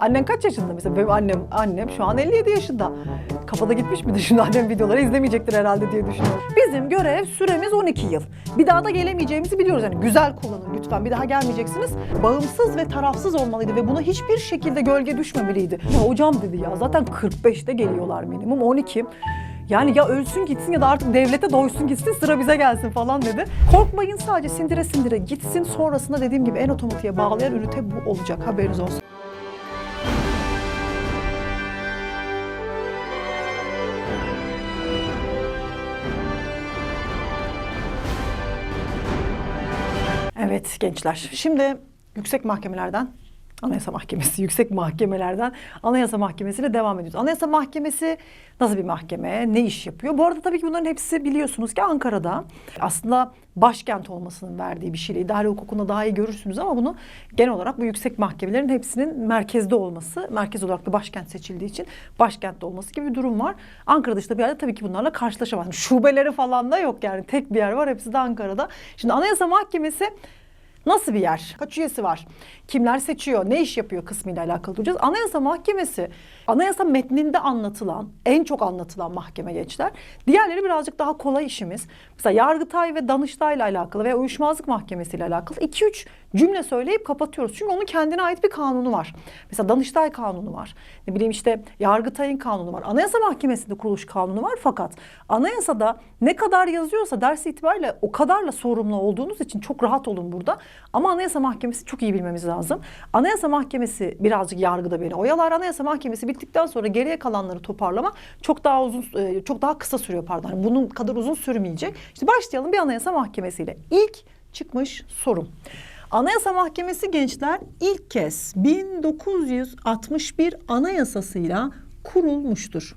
Annen kaç yaşında mesela? Benim annem, annem şu an 57 yaşında. Kafada gitmiş midir şimdi annem videoları izlemeyecektir herhalde diye düşünüyorum. Bizim görev süremiz 12 yıl. Bir daha da gelemeyeceğimizi biliyoruz. Yani güzel kullanın lütfen. Bir daha gelmeyeceksiniz. Bağımsız ve tarafsız olmalıydı ve buna hiçbir şekilde gölge düşmemeliydi. Ya hocam dedi ya zaten 45'te geliyorlar minimum 12. Yani ya ölsün gitsin ya da artık devlete doysun gitsin sıra bize gelsin falan dedi. Korkmayın sadece sindire sindire gitsin sonrasında dediğim gibi en otomatiğe bağlayan ünite bu olacak haberiniz olsun. Evet gençler. Şimdi yüksek mahkemelerden Anayasa Mahkemesi, yüksek mahkemelerden Anayasa Mahkemesi'ne devam ediyoruz. Anayasa Mahkemesi nasıl bir mahkeme, ne iş yapıyor? Bu arada tabii ki bunların hepsi biliyorsunuz ki Ankara'da. Aslında başkent olmasının verdiği bir şeyle idare hukukunda daha iyi görürsünüz ama bunu genel olarak bu yüksek mahkemelerin hepsinin merkezde olması, merkez olarak da başkent seçildiği için başkentte olması gibi bir durum var. Ankara dışında bir yerde tabii ki bunlarla karşılaşamaz. Şubeleri falan da yok yani. Tek bir yer var, hepsi de Ankara'da. Şimdi Anayasa Mahkemesi Nasıl bir yer? Kaç üyesi var? Kimler seçiyor? Ne iş yapıyor kısmıyla alakalı duracağız. Anayasa Mahkemesi, anayasa metninde anlatılan, en çok anlatılan mahkeme gençler. Diğerleri birazcık daha kolay işimiz. Mesela Yargıtay ve Danıştay ile alakalı veya Uyuşmazlık Mahkemesi ile alakalı 2-3 cümle söyleyip kapatıyoruz. Çünkü onun kendine ait bir kanunu var. Mesela Danıştay kanunu var. Ne bileyim işte Yargıtay'ın kanunu var. Anayasa Mahkemesi'nde kuruluş kanunu var fakat anayasada ne kadar yazıyorsa ders itibariyle o kadarla sorumlu olduğunuz için çok rahat olun burada. Ama Anayasa Mahkemesi çok iyi bilmemiz lazım. Anayasa Mahkemesi birazcık yargıda beni oyalar. Anayasa Mahkemesi bittikten sonra geriye kalanları toparlama çok daha uzun e, çok daha kısa sürüyor pardon. Bunun kadar uzun sürmeyecek. İşte başlayalım bir Anayasa Mahkemesi'yle. İlk çıkmış sorum. Anayasa Mahkemesi gençler ilk kez 1961 anayasasıyla kurulmuştur.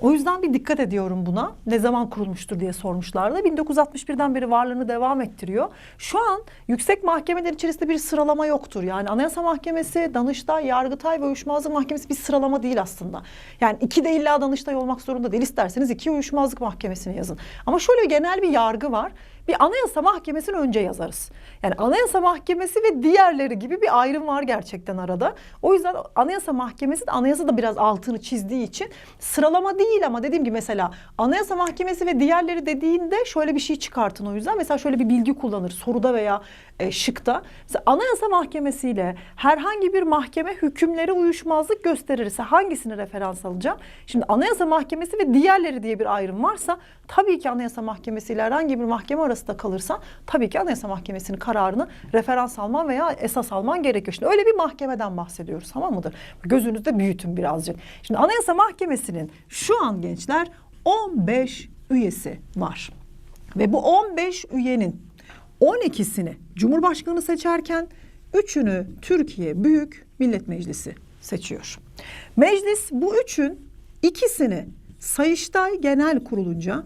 O yüzden bir dikkat ediyorum buna. Ne zaman kurulmuştur diye sormuşlardı. 1961'den beri varlığını devam ettiriyor. Şu an yüksek mahkemeler içerisinde bir sıralama yoktur. Yani Anayasa Mahkemesi, Danıştay, Yargıtay ve Uyuşmazlık Mahkemesi bir sıralama değil aslında. Yani iki de illa Danıştay olmak zorunda değil. İsterseniz iki Uyuşmazlık Mahkemesi'ni yazın. Ama şöyle genel bir yargı var. Bir Anayasa Mahkemesi'ni önce yazarız. Yani Anayasa Mahkemesi ve diğerleri gibi bir ayrım var gerçekten arada. O yüzden Anayasa Mahkemesi de anayasa da biraz altını çizdiği için sıralama değil ama dediğim gibi mesela Anayasa Mahkemesi ve diğerleri dediğinde şöyle bir şey çıkartın o yüzden. Mesela şöyle bir bilgi kullanır soruda veya e, şıkta. Mesela Anayasa Mahkemesi ile herhangi bir mahkeme hükümleri uyuşmazlık gösterirse hangisini referans alacağım? Şimdi Anayasa Mahkemesi ve diğerleri diye bir ayrım varsa tabii ki Anayasa Mahkemesi ile herhangi bir mahkeme arasında kalırsa tabii ki Anayasa Mahkemesi'nin kararını referans alman veya esas alman gerekiyor. Şimdi öyle bir mahkemeden bahsediyoruz tamam mıdır? Gözünüzde büyütün birazcık. Şimdi Anayasa Mahkemesi'nin şu an gençler 15 üyesi var. Ve bu 15 üyenin 12'sini Cumhurbaşkanı seçerken 3'ünü Türkiye Büyük Millet Meclisi seçiyor. Meclis bu üçün ikisini Sayıştay Genel Kurulunca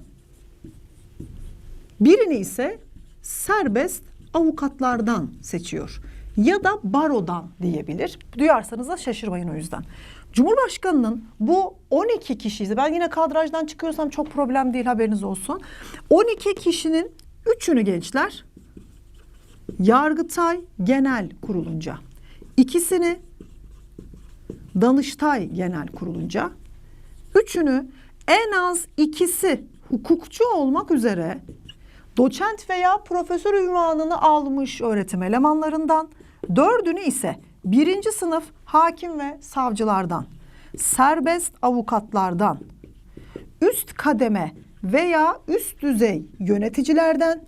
birini ise serbest avukatlardan seçiyor ya da barodan diyebilir. Duyarsanız da şaşırmayın o yüzden. Cumhurbaşkanının bu 12 kişiyi ben yine kadrajdan çıkıyorsam çok problem değil haberiniz olsun. 12 kişinin üçünü gençler Yargıtay Genel Kurulunca, ikisini Danıştay Genel Kurulunca, üçünü en az ikisi hukukçu olmak üzere doçent veya profesör ünvanını almış öğretim elemanlarından, dördünü ise birinci sınıf hakim ve savcılardan, serbest avukatlardan, üst kademe veya üst düzey yöneticilerden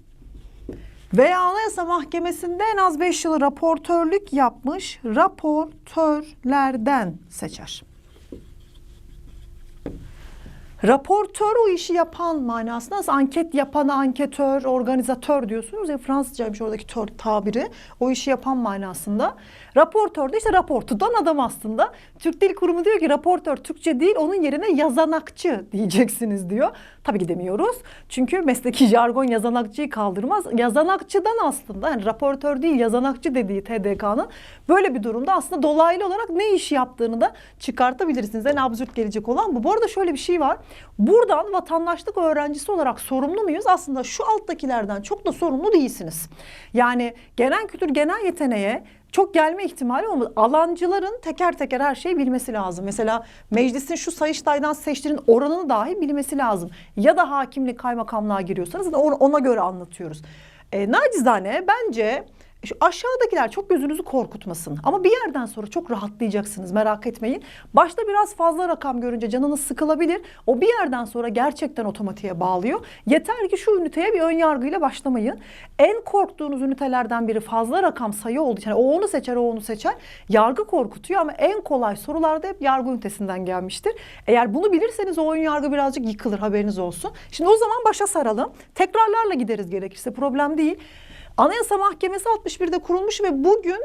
veya Anayasa Mahkemesi'nde en az 5 yıl raportörlük yapmış raportörlerden seçer. Raportör o işi yapan manasında nasıl anket yapan anketör, organizatör diyorsunuz ya Fransızcaymış oradaki tör tabiri. O işi yapan manasında. Raportör de işte rapor tutan adam aslında. Türk Dil Kurumu diyor ki raportör Türkçe değil onun yerine yazanakçı diyeceksiniz diyor. Tabii ki demiyoruz. Çünkü mesleki jargon yazanakçıyı kaldırmaz. Yazanakçıdan aslında yani raportör değil yazanakçı dediği TDK'nın böyle bir durumda aslında dolaylı olarak ne iş yaptığını da çıkartabilirsiniz. En absürt gelecek olan bu. Bu arada şöyle bir şey var. Buradan vatandaşlık öğrencisi olarak sorumlu muyuz? Aslında şu alttakilerden çok da sorumlu değilsiniz. Yani genel kültür, genel yeteneğe çok gelme ihtimali olmaz. Alancıların teker teker her şeyi bilmesi lazım. Mesela meclisin şu sayıştaydan seçtiğinin oranını dahi bilmesi lazım. Ya da hakimlik kaymakamlığa giriyorsanız ona göre anlatıyoruz. E, nacizane bence şu aşağıdakiler çok gözünüzü korkutmasın. Ama bir yerden sonra çok rahatlayacaksınız merak etmeyin. Başta biraz fazla rakam görünce canınız sıkılabilir. O bir yerden sonra gerçekten otomatiğe bağlıyor. Yeter ki şu üniteye bir ön yargıyla başlamayın. En korktuğunuz ünitelerden biri fazla rakam sayı olduğu için yani o onu seçer o onu seçer. Yargı korkutuyor ama en kolay sorularda hep yargı ünitesinden gelmiştir. Eğer bunu bilirseniz o ön yargı birazcık yıkılır haberiniz olsun. Şimdi o zaman başa saralım. Tekrarlarla gideriz gerekirse problem değil. Anayasa Mahkemesi 61'de kurulmuş ve bugün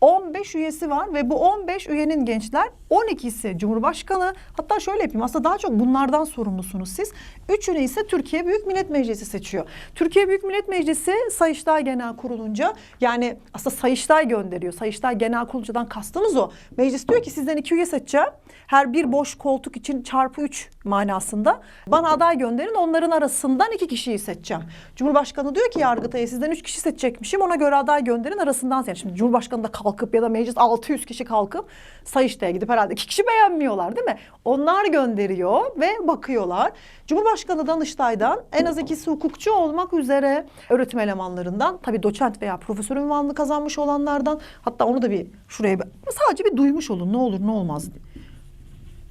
15 üyesi var ve bu 15 üyenin gençler 12'si Cumhurbaşkanı hatta şöyle yapayım aslında daha çok bunlardan sorumlusunuz siz. Üçünü ise Türkiye Büyük Millet Meclisi seçiyor. Türkiye Büyük Millet Meclisi Sayıştay Genel Kurulunca yani aslında Sayıştay gönderiyor. Sayıştay Genel Kuruluncadan kastımız o. Meclis diyor ki sizden iki üye seçeceğim. Her bir boş koltuk için çarpı 3 manasında. Bana aday gönderin onların arasından iki kişiyi seçeceğim. Cumhurbaşkanı diyor ki Yargıtay'a sizden üç kişi seçecekmişim ona göre aday gönderin arasından seç. Şimdi Cumhurbaşkanı da kalkıp ya da meclis 600 kişi kalkıp Sayıştay'a gidip herhalde iki kişi beğenmiyorlar değil mi? Onlar gönderiyor ve bakıyorlar. Cumhurbaşkanı Danıştay'dan en az ikisi hukukçu olmak üzere öğretim elemanlarından tabii doçent veya profesör ünvanını kazanmış olanlardan hatta onu da bir şuraya sadece bir duymuş olun ne olur ne olmaz diye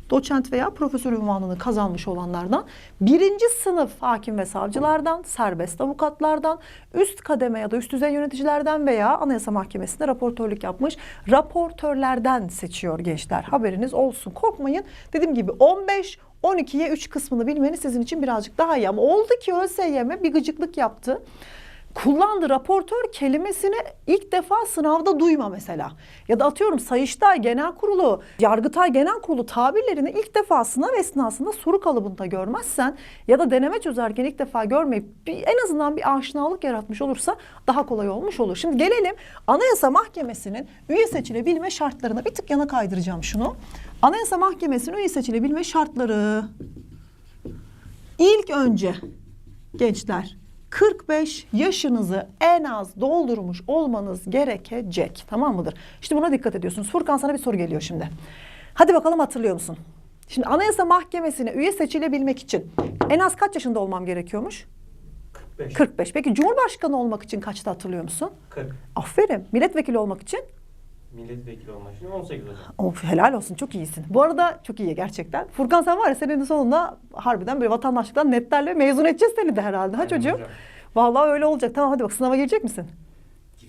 doçent veya profesör ünvanını kazanmış olanlardan, birinci sınıf hakim ve savcılardan, serbest avukatlardan, üst kademe ya da üst düzey yöneticilerden veya Anayasa Mahkemesi'nde raportörlük yapmış raportörlerden seçiyor gençler. Haberiniz olsun. Korkmayın. Dediğim gibi 15 12'ye 3 kısmını bilmeniz sizin için birazcık daha iyi ama oldu ki ÖSYM bir gıcıklık yaptı kullandı raportör kelimesini ilk defa sınavda duyma mesela. Ya da atıyorum Sayıştay Genel Kurulu, Yargıtay Genel Kurulu tabirlerini ilk defa sınav esnasında soru kalıbında görmezsen ya da deneme çözerken ilk defa görmeyip bir, en azından bir aşinalık yaratmış olursa daha kolay olmuş olur. Şimdi gelelim Anayasa Mahkemesi'nin üye seçilebilme şartlarına bir tık yana kaydıracağım şunu. Anayasa Mahkemesi'nin üye seçilebilme şartları ilk önce gençler 45 yaşınızı en az doldurmuş olmanız gerekecek. Tamam mıdır? İşte buna dikkat ediyorsunuz. Furkan sana bir soru geliyor şimdi. Hadi bakalım hatırlıyor musun? Şimdi Anayasa Mahkemesi'ne üye seçilebilmek için en az kaç yaşında olmam gerekiyormuş? 45. 45. Peki Cumhurbaşkanı olmak için kaçta hatırlıyor musun? 40. Aferin. Milletvekili olmak için? Milletvekili olmak için 18 hocam. Of helal olsun çok iyisin. Bu arada çok iyi gerçekten. Furkan sen var ya senenin sonunda harbiden böyle vatandaşlıktan netlerle mezun edeceğiz seni de herhalde. Ha Aynen çocuğum? hocam. Vallahi öyle olacak. Tamam hadi bak sınava girecek misin?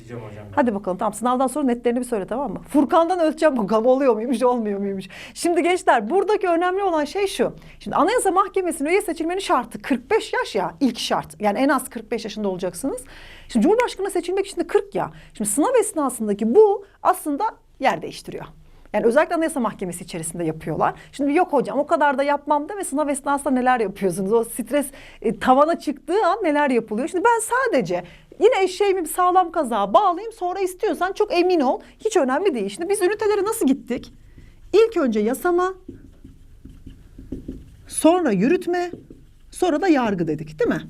Gireceğim hocam. Hadi bakalım tamam sınavdan sonra netlerini bir söyle tamam mı? Furkan'dan ölçeceğim bakalım oluyor muymuş olmuyor muymuş. Şimdi gençler buradaki önemli olan şey şu. Şimdi Anayasa Mahkemesi'nin üye seçilmenin şartı 45 yaş ya ilk şart. Yani en az 45 yaşında olacaksınız. Şimdi Cumhurbaşkanı seçilmek için de 40 ya. Şimdi sınav esnasındaki bu aslında yer değiştiriyor. Yani özellikle Anayasa Mahkemesi içerisinde yapıyorlar. Şimdi yok hocam o kadar da yapmam da ve sınav esnasında neler yapıyorsunuz? O stres e, tavana çıktığı an neler yapılıyor? Şimdi ben sadece yine eşeğimi sağlam kazağa bağlayayım sonra istiyorsan çok emin ol. Hiç önemli değil. Şimdi biz ünitelere nasıl gittik? İlk önce yasama, sonra yürütme, sonra da yargı dedik değil mi?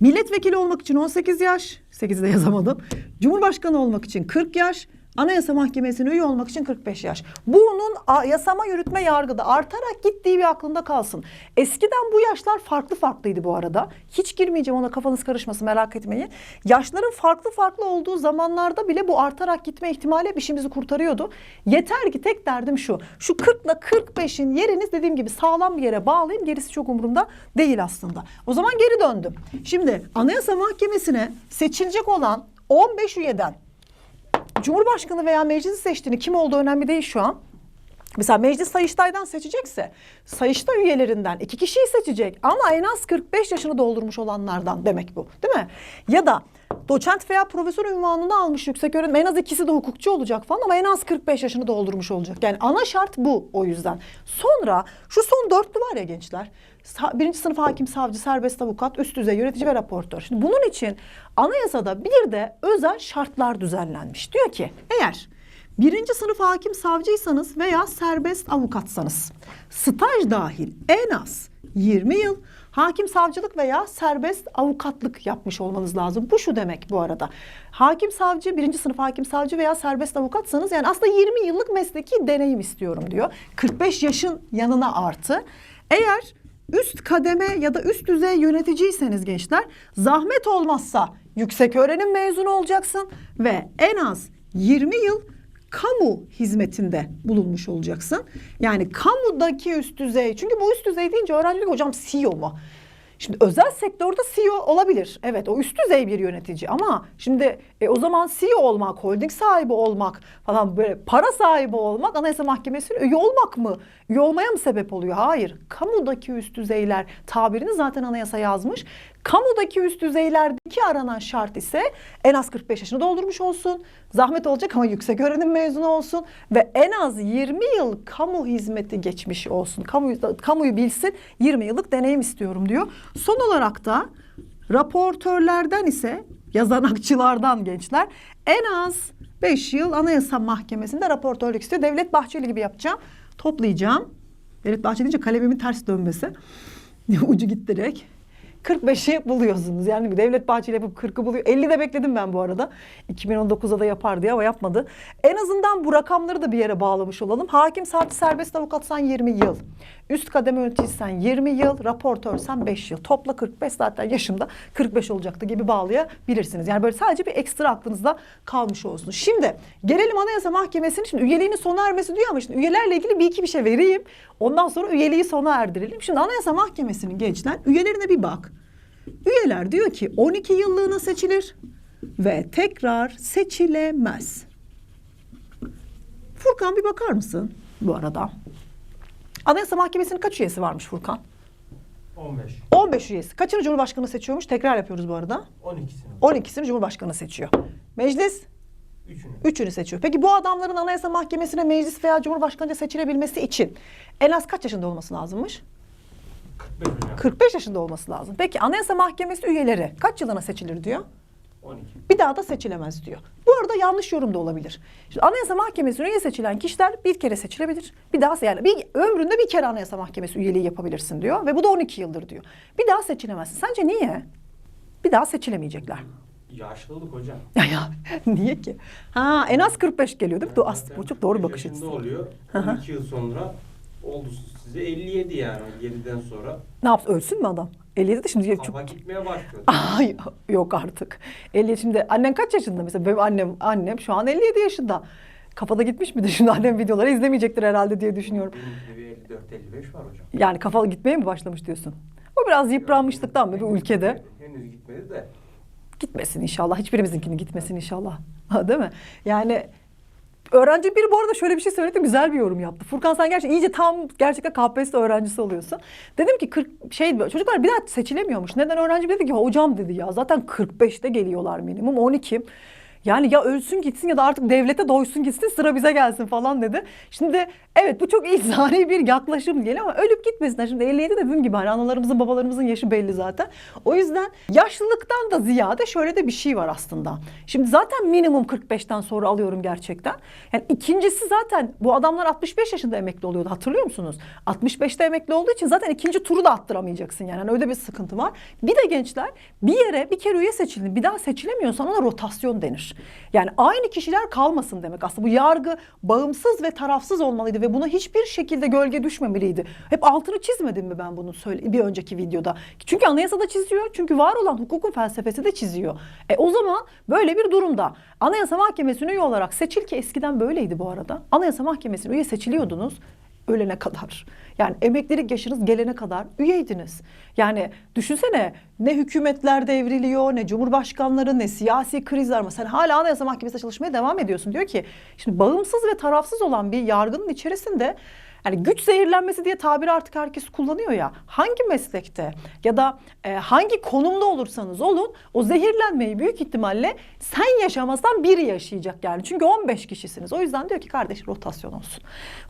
Milletvekili olmak için 18 yaş, 8'i de yazamadım. Cumhurbaşkanı olmak için 40 yaş, Anayasa Mahkemesi'ne üye olmak için 45 yaş. Bunun yasama yürütme yargıda artarak gittiği bir aklında kalsın. Eskiden bu yaşlar farklı farklıydı bu arada. Hiç girmeyeceğim ona kafanız karışmasın merak etmeyin. Yaşların farklı farklı olduğu zamanlarda bile bu artarak gitme ihtimali işimizi kurtarıyordu. Yeter ki tek derdim şu. Şu 40 ile 45'in yeriniz dediğim gibi sağlam bir yere bağlayın. Gerisi çok umurumda değil aslında. O zaman geri döndüm. Şimdi Anayasa Mahkemesi'ne seçilecek olan 15 üyeden Cumhurbaşkanı veya meclisi seçtiğini kim olduğu önemli değil şu an. Mesela meclis Sayıştay'dan seçecekse Sayıştay üyelerinden iki kişiyi seçecek ama en az 45 yaşını doldurmuş olanlardan demek bu değil mi? Ya da doçent veya profesör ünvanını almış yüksek öğrenim en az ikisi de hukukçu olacak falan ama en az 45 yaşını doldurmuş olacak. Yani ana şart bu o yüzden. Sonra şu son dörtlü var ya gençler. Birinci sınıf hakim, savcı, serbest avukat, üst düzey yönetici ve raportör. Şimdi bunun için anayasada bir de özel şartlar düzenlenmiş. Diyor ki eğer birinci sınıf hakim savcıysanız veya serbest avukatsanız staj dahil en az 20 yıl hakim savcılık veya serbest avukatlık yapmış olmanız lazım. Bu şu demek bu arada. Hakim savcı, birinci sınıf hakim savcı veya serbest avukatsanız yani aslında 20 yıllık mesleki deneyim istiyorum diyor. 45 yaşın yanına artı. Eğer üst kademe ya da üst düzey yöneticiyseniz gençler zahmet olmazsa yüksek öğrenim mezunu olacaksın ve en az 20 yıl kamu hizmetinde bulunmuş olacaksın. Yani kamudaki üst düzey çünkü bu üst düzey deyince öğrenci hocam CEO mu? Şimdi özel sektörde CEO olabilir. Evet o üst düzey bir yönetici ama şimdi e, o zaman CEO olmak, holding sahibi olmak falan böyle para sahibi olmak Anayasa Mahkemesi'ne üye olmak mı? Üye olmaya mı sebep oluyor? Hayır. Kamudaki üst düzeyler tabirini zaten anayasa yazmış. Kamudaki üst düzeylerdeki aranan şart ise en az 45 yaşını doldurmuş olsun. Zahmet olacak ama yüksek öğrenim mezunu olsun ve en az 20 yıl kamu hizmeti geçmiş olsun. Kamuyu, kamuyu bilsin 20 yıllık deneyim istiyorum diyor. Son olarak da raportörlerden ise yazanakçılardan gençler en az 5 yıl Anayasa Mahkemesi'nde raportörlük istiyor. Devlet Bahçeli gibi yapacağım. Toplayacağım. Devlet Bahçeli deyince kalemimin ters dönmesi. Ucu gitti direkt. 45'i buluyorsunuz. Yani bir Devlet Bahçeli yapıp 40'ı buluyor. 50 de bekledim ben bu arada. 2019'da da yapar diye ama yapmadı. En azından bu rakamları da bir yere bağlamış olalım. Hakim savcı serbest avukatsan 20 yıl. Üst kademe yöneticisen 20 yıl. Raportörsen 5 yıl. Topla 45 zaten yaşımda 45 olacaktı gibi bağlayabilirsiniz. Yani böyle sadece bir ekstra aklınızda kalmış olsun. Şimdi gelelim Anayasa Mahkemesi'nin şimdi üyeliğinin sona ermesi diyor ama şimdi üyelerle ilgili bir iki bir şey vereyim. Ondan sonra üyeliği sona erdirelim. Şimdi Anayasa Mahkemesi'nin gençler üyelerine bir bak. Üyeler diyor ki 12 yıllığına seçilir ve tekrar seçilemez. Furkan bir bakar mısın bu arada? Anayasa Mahkemesi'nin kaç üyesi varmış Furkan? 15. 15 üyesi. Kaçını Cumhurbaşkanı seçiyormuş? Tekrar yapıyoruz bu arada. 12'sini. 12'sini Cumhurbaşkanı seçiyor. Meclis 3'ünü. üçünü seçiyor. Peki bu adamların Anayasa Mahkemesi'ne meclis veya Cumhurbaşkanıca seçilebilmesi için en az kaç yaşında olması lazımmış? 45 hocam. 45 yaşında olması lazım. Peki Anayasa Mahkemesi üyeleri kaç yılına seçilir diyor? 12. Bir daha da seçilemez diyor. Bu arada yanlış yorum da olabilir. Şimdi Anayasa Mahkemesi'ne üye seçilen kişiler bir kere seçilebilir. Bir daha yani bir ömründe bir kere Anayasa Mahkemesi üyeliği yapabilirsin diyor ve bu da 12 yıldır diyor. Bir daha seçilemezsin. Sence niye? Bir daha seçilemeyecekler. Yaşlılık hocam. Ya ya niye ki? Ha en az 45 geliyor değil mi? Yani bu çok doğru bir 45 bakış açısı. oluyor. Hı hı. 12 yıl sonra oldu size 57 yani 7'den sonra Ne yapsın ölsün mü adam? 57 de şimdi çok... kafa gitmeye başlıyor. Ay yok artık. 50 şimdi annen kaç yaşında mesela? Benim annem annem şu an 57 yaşında. Kafada gitmiş midir şimdi annem videoları izlemeyecektir herhalde diye düşünüyorum. Benim gibi 54-55 var hocam. Yani kafa gitmeye mi başlamış diyorsun? O biraz yıpranmışlıktan mı bir ülkede? Henüz gitmedi de. Gitmesin inşallah. Hiçbirimizinkinin gitmesin inşallah. Değil mi? Yani öğrenci biri bu arada şöyle bir şey söyledi güzel bir yorum yaptı. Furkan sen gerçekten iyice tam gerçekten KPSS öğrencisi oluyorsun. Dedim ki 40 şey çocuklar bir daha seçilemiyormuş. Neden öğrenci dedi ki hocam dedi ya zaten 45'te geliyorlar minimum 12. Yani ya ölsün gitsin ya da artık devlete doysun gitsin sıra bize gelsin falan dedi. Şimdi evet bu çok insani bir yaklaşım diyelim ama ölüp gitmesinler. Şimdi 57 de dediğim gibi hani analarımızın babalarımızın yaşı belli zaten. O yüzden yaşlılıktan da ziyade şöyle de bir şey var aslında. Şimdi zaten minimum 45'ten sonra alıyorum gerçekten. Yani ikincisi zaten bu adamlar 65 yaşında emekli oluyordu hatırlıyor musunuz? 65'te emekli olduğu için zaten ikinci turu da attıramayacaksın yani. yani öyle bir sıkıntı var. Bir de gençler bir yere bir kere üye seçildin bir daha seçilemiyorsan ona rotasyon denir. Yani aynı kişiler kalmasın demek aslında. Bu yargı bağımsız ve tarafsız olmalıydı ve buna hiçbir şekilde gölge düşmemeliydi. Hep altını çizmedim mi ben bunu söyle bir önceki videoda? Çünkü anayasada çiziyor. Çünkü var olan hukukun felsefesi de çiziyor. E o zaman böyle bir durumda Anayasa Mahkemesi'ne üye olarak seçil ki eskiden böyleydi bu arada. Anayasa Mahkemesi'ne üye seçiliyordunuz ölene kadar. Yani emeklilik yaşınız gelene kadar üyeydiniz. Yani düşünsene ne hükümetler devriliyor, ne cumhurbaşkanları, ne siyasi krizler. Ama sen hala Anayasa Mahkemesi'nde çalışmaya devam ediyorsun. Diyor ki şimdi bağımsız ve tarafsız olan bir yargının içerisinde yani güç zehirlenmesi diye tabiri artık herkes kullanıyor ya. Hangi meslekte ya da e, hangi konumda olursanız olun o zehirlenmeyi büyük ihtimalle sen yaşamazsan biri yaşayacak yani. Çünkü 15 kişisiniz. O yüzden diyor ki kardeş rotasyon olsun.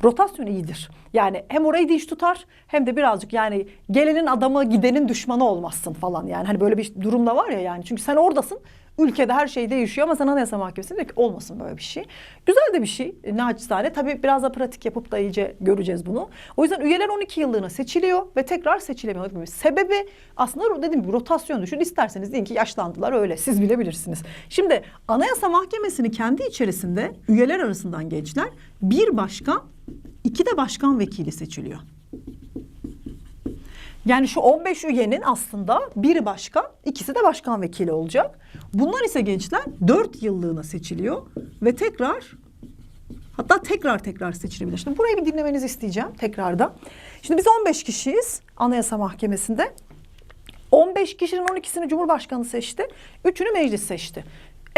Rotasyon iyidir. Yani hem orayı diş tutar hem de birazcık yani gelenin adamı gidenin düşmanı olmazsın falan yani. Hani böyle bir durumda var ya yani. Çünkü sen oradasın ülkede her şey değişiyor ama sen Anayasa Mahkemesi diyor ki olmasın böyle bir şey. Güzel de bir şey e, naçizane. Tabii biraz da pratik yapıp da iyice göreceğiz bunu. O yüzden üyeler 12 yıllığına seçiliyor ve tekrar seçilemiyor. Sebebi aslında dediğim gibi rotasyon düşün. İsterseniz deyin ki yaşlandılar öyle siz bilebilirsiniz. Şimdi Anayasa Mahkemesi'nin kendi içerisinde üyeler arasından gençler bir başkan iki de başkan vekili seçiliyor. Yani şu 15 üyenin aslında biri başkan, ikisi de başkan vekili olacak. Bunlar ise gençler 4 yıllığına seçiliyor ve tekrar hatta tekrar tekrar seçilebilir. Şimdi burayı bir dinlemenizi isteyeceğim tekrarda. Şimdi biz 15 kişiyiz Anayasa Mahkemesi'nde. 15 kişinin 12'sini Cumhurbaşkanı seçti, 3'ünü meclis seçti.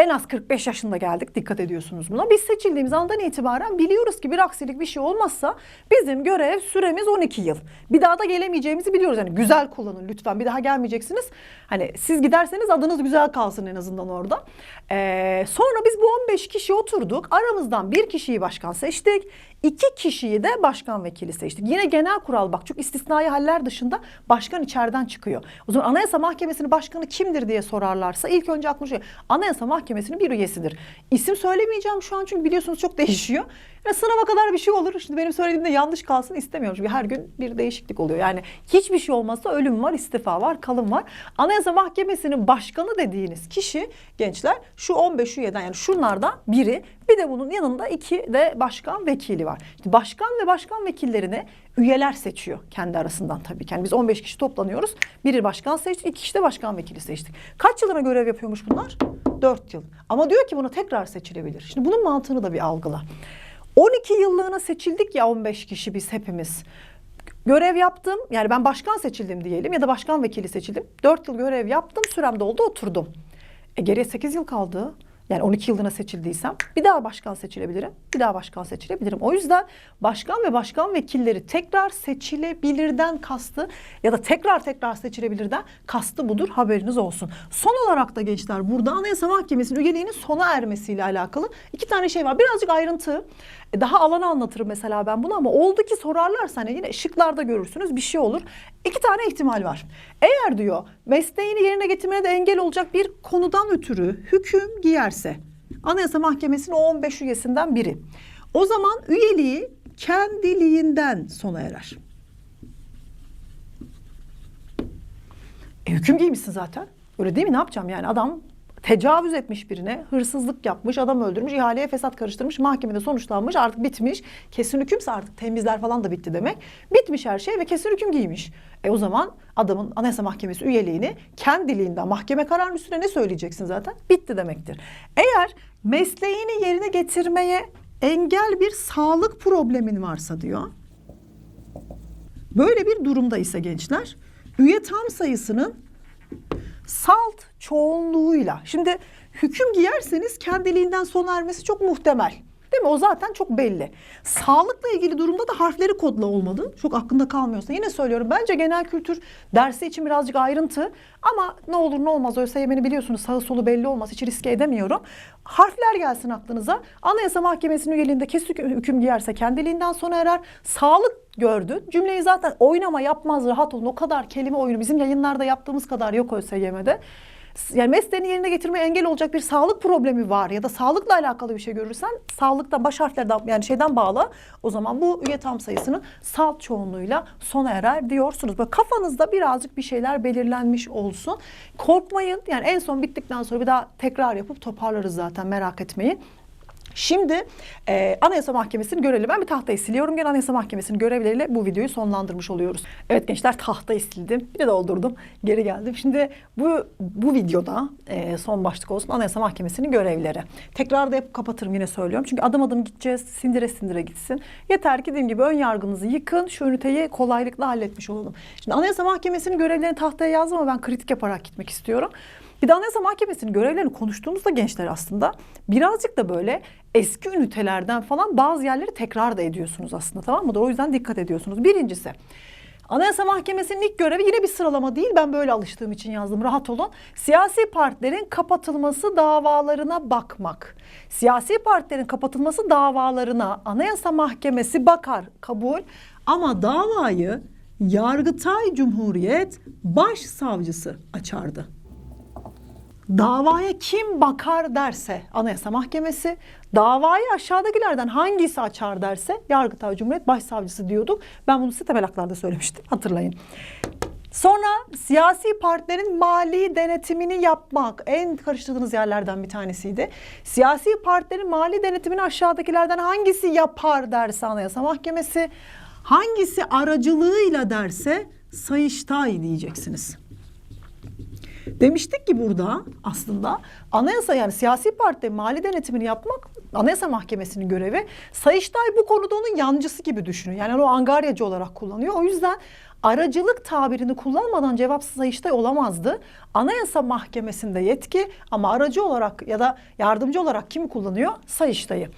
En az 45 yaşında geldik dikkat ediyorsunuz buna. Biz seçildiğimiz andan itibaren biliyoruz ki bir aksilik bir şey olmazsa bizim görev süremiz 12 yıl. Bir daha da gelemeyeceğimizi biliyoruz. Yani güzel kullanın lütfen bir daha gelmeyeceksiniz. Hani siz giderseniz adınız güzel kalsın en azından orada. Ee, sonra biz bu 15 kişi oturduk. Aramızdan bir kişiyi başkan seçtik. iki kişiyi de başkan vekili seçtik. Yine genel kural bak çok istisnai haller dışında başkan içeriden çıkıyor. O zaman Anayasa Mahkemesi'nin başkanı kimdir diye sorarlarsa ilk önce aklıma şey Anayasa Mahkemesi'nin bir üyesidir. İsim söylemeyeceğim şu an çünkü biliyorsunuz çok değişiyor. Yani sınava kadar bir şey olur. Şimdi benim söylediğimde yanlış kalsın istemiyorum. Çünkü her gün bir değişiklik oluyor. Yani hiçbir şey olmazsa ölüm var, istifa var, kalım var. Anayasa Mahkemesi'nin başkanı dediğiniz kişi gençler şu 15 üyeden yani şunlardan biri bir de bunun yanında iki de başkan vekili var. İşte başkan ve başkan vekillerini üyeler seçiyor kendi arasından tabii ki. Yani biz 15 kişi toplanıyoruz. Biri başkan seçtik, iki kişi de başkan vekili seçtik. Kaç yılına görev yapıyormuş bunlar? 4 yıl. Ama diyor ki bunu tekrar seçilebilir. Şimdi bunun mantığını da bir algıla. 12 yıllığına seçildik ya 15 kişi biz hepimiz. Görev yaptım. Yani ben başkan seçildim diyelim ya da başkan vekili seçildim. 4 yıl görev yaptım. Sürem doldu oturdum. E geriye 8 yıl kaldı. Yani 12 yıllığına seçildiysem bir daha başkan seçilebilirim. Bir daha başkan seçilebilirim. O yüzden başkan ve başkan vekilleri tekrar seçilebilirden kastı ya da tekrar tekrar seçilebilirden kastı budur. Haberiniz olsun. Son olarak da gençler burada Anayasa Mahkemesi'nin üyeliğinin sona ermesiyle alakalı iki tane şey var. Birazcık ayrıntı. E, Daha alanı anlatırım mesela ben bunu ama oldu ki sorarlarsa hani yine şıklarda görürsünüz bir şey olur. İki tane ihtimal var. Eğer diyor mesleğini yerine getirmene de engel olacak bir konudan ötürü hüküm giyerse Anayasa Mahkemesi'nin o 15 üyesinden biri. O zaman üyeliği kendiliğinden sona erer. E, hüküm giymişsin zaten. Öyle değil mi? Ne yapacağım yani? Adam tecavüz etmiş birine, hırsızlık yapmış, adam öldürmüş, ihaleye fesat karıştırmış, mahkemede sonuçlanmış, artık bitmiş. Kesin hükümse artık temizler falan da bitti demek. Bitmiş her şey ve kesin hüküm giymiş. E o zaman adamın Anayasa Mahkemesi üyeliğini kendiliğinden mahkeme kararının üstüne ne söyleyeceksin zaten? Bitti demektir. Eğer mesleğini yerine getirmeye engel bir sağlık problemin varsa diyor. Böyle bir durumda ise gençler üye tam sayısının salt çoğunluğuyla. Şimdi hüküm giyerseniz kendiliğinden sona ermesi çok muhtemel. Değil mi? O zaten çok belli. Sağlıkla ilgili durumda da harfleri kodla olmadı. Çok aklında kalmıyorsa. Yine söylüyorum bence genel kültür dersi için birazcık ayrıntı. Ama ne olur ne olmaz ÖSYM'ni biliyorsunuz sağı solu belli olmaz. Hiç riske edemiyorum. Harfler gelsin aklınıza. Anayasa Mahkemesi'nin üyeliğinde kesin hüküm giyerse kendiliğinden sona erer. Sağlık gördü. Cümleyi zaten oynama yapmaz rahat olun. O kadar kelime oyunu bizim yayınlarda yaptığımız kadar yok ÖSYM'de. Yani mesleğini yerine getirmeye engel olacak bir sağlık problemi var ya da sağlıkla alakalı bir şey görürsen sağlıkta baş harflerden yani şeyden bağlı o zaman bu üye tam sayısının salt çoğunluğuyla sona erer diyorsunuz. Böyle kafanızda birazcık bir şeyler belirlenmiş olsun. Korkmayın yani en son bittikten sonra bir daha tekrar yapıp toparlarız zaten merak etmeyin. Şimdi e, Anayasa Mahkemesi'ni görelim. Ben bir tahtayı siliyorum. Gene Anayasa Mahkemesi'nin görevleriyle bu videoyu sonlandırmış oluyoruz. Evet gençler tahtayı sildim. Bir de doldurdum. Geri geldim. Şimdi bu bu videoda e, son başlık olsun Anayasa Mahkemesi'nin görevleri. Tekrar da yapıp kapatırım yine söylüyorum. Çünkü adım adım gideceğiz. Sindire sindire gitsin. Yeter ki dediğim gibi ön yargınızı yıkın. Şu üniteyi kolaylıkla halletmiş olalım. Şimdi Anayasa Mahkemesi'nin görevlerini tahtaya yazdım ama ben kritik yaparak gitmek istiyorum. Bir de Anayasa Mahkemesi'nin görevlerini konuştuğumuzda gençler aslında birazcık da böyle eski ünitelerden falan bazı yerleri tekrar da ediyorsunuz aslında tamam mı? O yüzden dikkat ediyorsunuz. Birincisi Anayasa Mahkemesi'nin ilk görevi yine bir sıralama değil. Ben böyle alıştığım için yazdım. Rahat olun. Siyasi partilerin kapatılması davalarına bakmak. Siyasi partilerin kapatılması davalarına Anayasa Mahkemesi bakar, kabul. Ama davayı Yargıtay Cumhuriyet Başsavcısı açardı. Davaya kim bakar derse Anayasa Mahkemesi, davayı aşağıdakilerden hangisi açar derse Yargıtay Cumhuriyet Başsavcısı diyorduk. Ben bunu size temel söylemiştim hatırlayın. Sonra siyasi partilerin mali denetimini yapmak en karıştırdığınız yerlerden bir tanesiydi. Siyasi partilerin mali denetimini aşağıdakilerden hangisi yapar derse Anayasa Mahkemesi, hangisi aracılığıyla derse Sayıştay diyeceksiniz. Demiştik ki burada aslında anayasa yani siyasi parti mali denetimini yapmak anayasa mahkemesinin görevi. Sayıştay bu konuda onun yancısı gibi düşünün. Yani o angaryacı olarak kullanıyor. O yüzden aracılık tabirini kullanmadan cevapsız Sayıştay olamazdı. Anayasa mahkemesinde yetki ama aracı olarak ya da yardımcı olarak kim kullanıyor? Sayıştay'ı.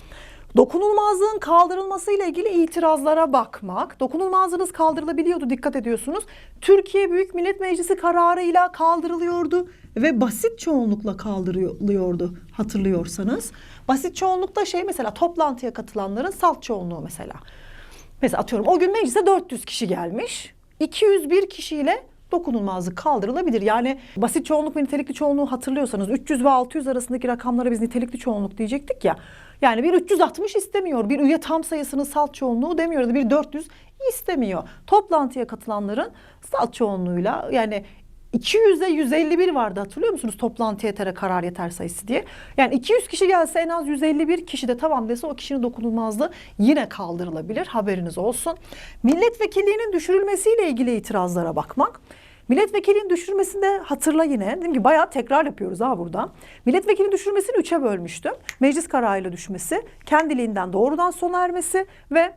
Dokunulmazlığın kaldırılması ile ilgili itirazlara bakmak. Dokunulmazlığınız kaldırılabiliyordu dikkat ediyorsunuz. Türkiye Büyük Millet Meclisi kararıyla kaldırılıyordu ve basit çoğunlukla kaldırılıyordu hatırlıyorsanız. Basit çoğunlukta şey mesela toplantıya katılanların salt çoğunluğu mesela. Mesela atıyorum o gün meclise 400 kişi gelmiş. 201 kişiyle dokunulmazlık kaldırılabilir. Yani basit çoğunluk ve nitelikli çoğunluğu hatırlıyorsanız 300 ve 600 arasındaki rakamlara biz nitelikli çoğunluk diyecektik ya. Yani bir 360 istemiyor. Bir üye tam sayısının salt çoğunluğu demiyordu. Bir 400 istemiyor. Toplantıya katılanların salt çoğunluğuyla yani 200'e 151 vardı hatırlıyor musunuz toplantı yetere karar yeter sayısı diye. Yani 200 kişi gelse en az 151 kişi de tamam dese o kişinin dokunulmazlığı yine kaldırılabilir haberiniz olsun. Milletvekilliğinin düşürülmesiyle ilgili itirazlara bakmak. Milletvekilinin düşürmesinde hatırla yine. Dedim ki bayağı tekrar yapıyoruz ha burada. Milletvekilinin düşürmesini üçe bölmüştüm. Meclis kararıyla düşmesi, kendiliğinden doğrudan sona ermesi ve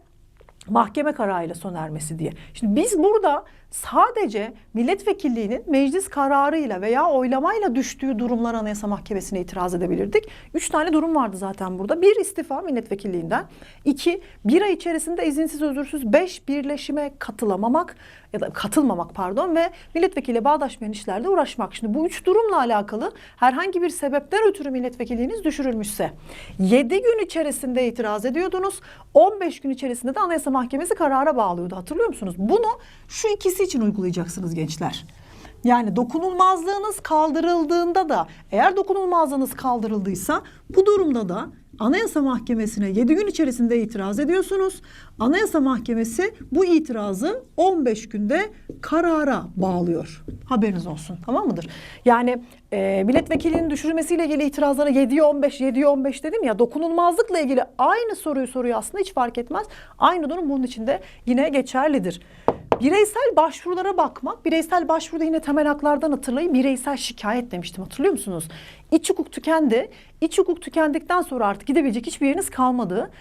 mahkeme kararıyla sona ermesi diye. Şimdi biz burada sadece milletvekilliğinin meclis kararıyla veya oylamayla düştüğü durumlar Anayasa Mahkemesi'ne itiraz edebilirdik. Üç tane durum vardı zaten burada. Bir istifa milletvekilliğinden. İki, bir ay içerisinde izinsiz özürsüz beş birleşime katılamamak ya da katılmamak pardon ve milletvekiliyle bağdaşmayan işlerle uğraşmak. Şimdi bu üç durumla alakalı herhangi bir sebepten ötürü milletvekilliğiniz düşürülmüşse 7 gün içerisinde itiraz ediyordunuz. 15 gün içerisinde de Anayasa Mahkemesi karara bağlıyordu. Hatırlıyor musunuz? Bunu şu ikisi için uygulayacaksınız gençler. Yani dokunulmazlığınız kaldırıldığında da eğer dokunulmazlığınız kaldırıldıysa bu durumda da Anayasa Mahkemesi'ne 7 gün içerisinde itiraz ediyorsunuz. Anayasa Mahkemesi bu itirazı 15 günde karara bağlıyor. Haberiniz olsun tamam mıdır? Yani e, milletvekilinin düşürülmesiyle ilgili itirazlara 7'ye 15, 7'ye 15 dedim ya dokunulmazlıkla ilgili aynı soruyu soruyor aslında hiç fark etmez. Aynı durum bunun içinde yine geçerlidir. Bireysel başvurulara bakmak, bireysel başvuruda yine temel haklardan hatırlayın. Bireysel şikayet demiştim hatırlıyor musunuz? İç hukuk tükendi. İç hukuk tükendikten sonra artık gidebilecek hiçbir yeriniz kalmadı.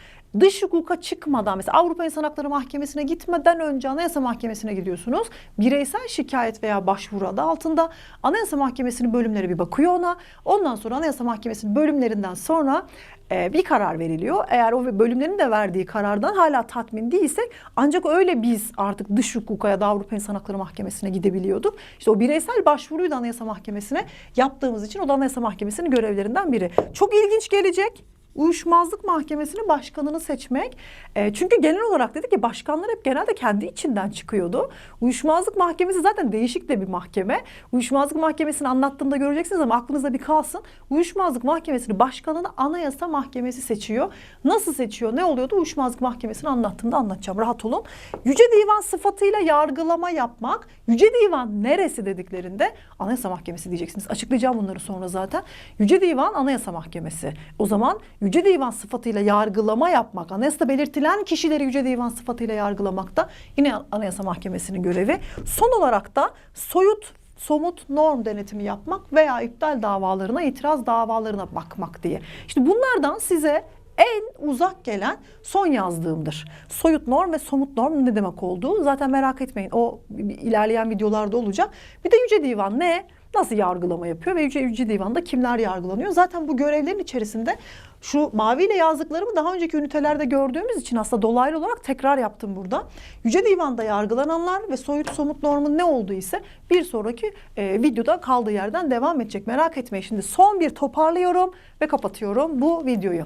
Dış hukuka çıkmadan mesela Avrupa İnsan Hakları Mahkemesi'ne gitmeden önce Anayasa Mahkemesi'ne gidiyorsunuz. Bireysel şikayet veya başvuru adı altında Anayasa Mahkemesi'nin bölümleri bir bakıyor ona. Ondan sonra Anayasa Mahkemesi'nin bölümlerinden sonra e, bir karar veriliyor. Eğer o bölümlerin de verdiği karardan hala tatmin değilsek ancak öyle biz artık dış hukuka ya da Avrupa İnsan Hakları Mahkemesi'ne gidebiliyorduk. İşte o bireysel başvuruyu da Anayasa Mahkemesi'ne yaptığımız için o da Anayasa Mahkemesi'nin görevlerinden biri. Çok ilginç gelecek. Uyuşmazlık Mahkemesi'nin başkanını seçmek. E, çünkü genel olarak dedik ki başkanlar hep genelde kendi içinden çıkıyordu. Uyuşmazlık Mahkemesi zaten değişik de bir mahkeme. Uyuşmazlık Mahkemesi'ni anlattığımda göreceksiniz ama aklınızda bir kalsın. Uyuşmazlık Mahkemesi'nin başkanını Anayasa Mahkemesi seçiyor. Nasıl seçiyor? Ne oluyordu? Uyuşmazlık Mahkemesi'ni anlattığımda anlatacağım. Rahat olun. Yüce Divan sıfatıyla yargılama yapmak. Yüce Divan neresi dediklerinde Anayasa Mahkemesi diyeceksiniz. Açıklayacağım bunları sonra zaten. Yüce Divan Anayasa Mahkemesi. O zaman Yüce Divan sıfatıyla yargılama yapmak, anayasada belirtilen kişileri Yüce Divan sıfatıyla yargılamak da yine Anayasa Mahkemesi'nin görevi. Son olarak da soyut somut norm denetimi yapmak veya iptal davalarına, itiraz davalarına bakmak diye. İşte bunlardan size en uzak gelen son yazdığımdır. Soyut norm ve somut norm ne demek olduğu zaten merak etmeyin. O ilerleyen videolarda olacak. Bir de Yüce Divan ne? Nasıl yargılama yapıyor ve Yüce, Yüce Divan'da kimler yargılanıyor? Zaten bu görevlerin içerisinde şu maviyle yazdıklarımı daha önceki ünitelerde gördüğümüz için aslında dolaylı olarak tekrar yaptım burada. Yüce Divan'da yargılananlar ve soyut somut normun ne olduğu ise bir sonraki e, videoda kaldığı yerden devam edecek. Merak etmeyin. Şimdi son bir toparlıyorum ve kapatıyorum bu videoyu.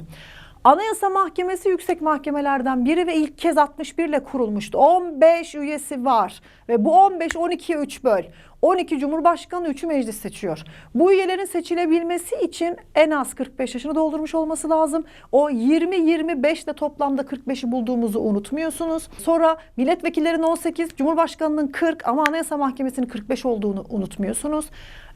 Anayasa Mahkemesi yüksek mahkemelerden biri ve ilk kez 61 ile kurulmuştu. 15 üyesi var ve bu 15 12'ye 3 böl. 12 Cumhurbaşkanı 3'ü meclis seçiyor. Bu üyelerin seçilebilmesi için en az 45 yaşını doldurmuş olması lazım. O 20-25 ile toplamda 45'i bulduğumuzu unutmuyorsunuz. Sonra milletvekillerin 18, Cumhurbaşkanının 40 ama Anayasa Mahkemesi'nin 45 olduğunu unutmuyorsunuz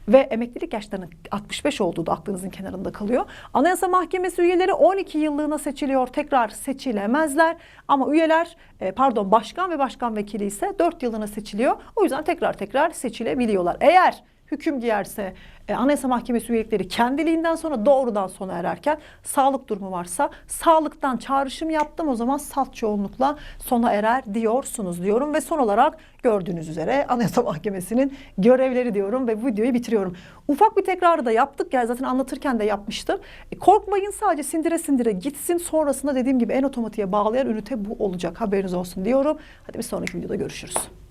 ve emeklilik yaşlarının 65 olduğu da aklınızın kenarında kalıyor. Anayasa Mahkemesi üyeleri 12 yıllığına seçiliyor. Tekrar seçilemezler ama üyeler e, pardon başkan ve başkan vekili ise 4 yıllığına seçiliyor. O yüzden tekrar tekrar seçilebiliyorlar. Eğer hüküm giyerse e, Anayasa Mahkemesi üyelikleri kendiliğinden sonra doğrudan sona ererken sağlık durumu varsa sağlıktan çağrışım yaptım o zaman salt çoğunlukla sona erer diyorsunuz diyorum ve son olarak gördüğünüz üzere Anayasa Mahkemesi'nin görevleri diyorum ve videoyu bitiriyorum. Ufak bir tekrarı da yaptık yani zaten anlatırken de yapmıştım. E, korkmayın sadece sindire sindire gitsin sonrasında dediğim gibi en otomatiğe bağlayan ünite bu olacak haberiniz olsun diyorum. Hadi bir sonraki videoda görüşürüz.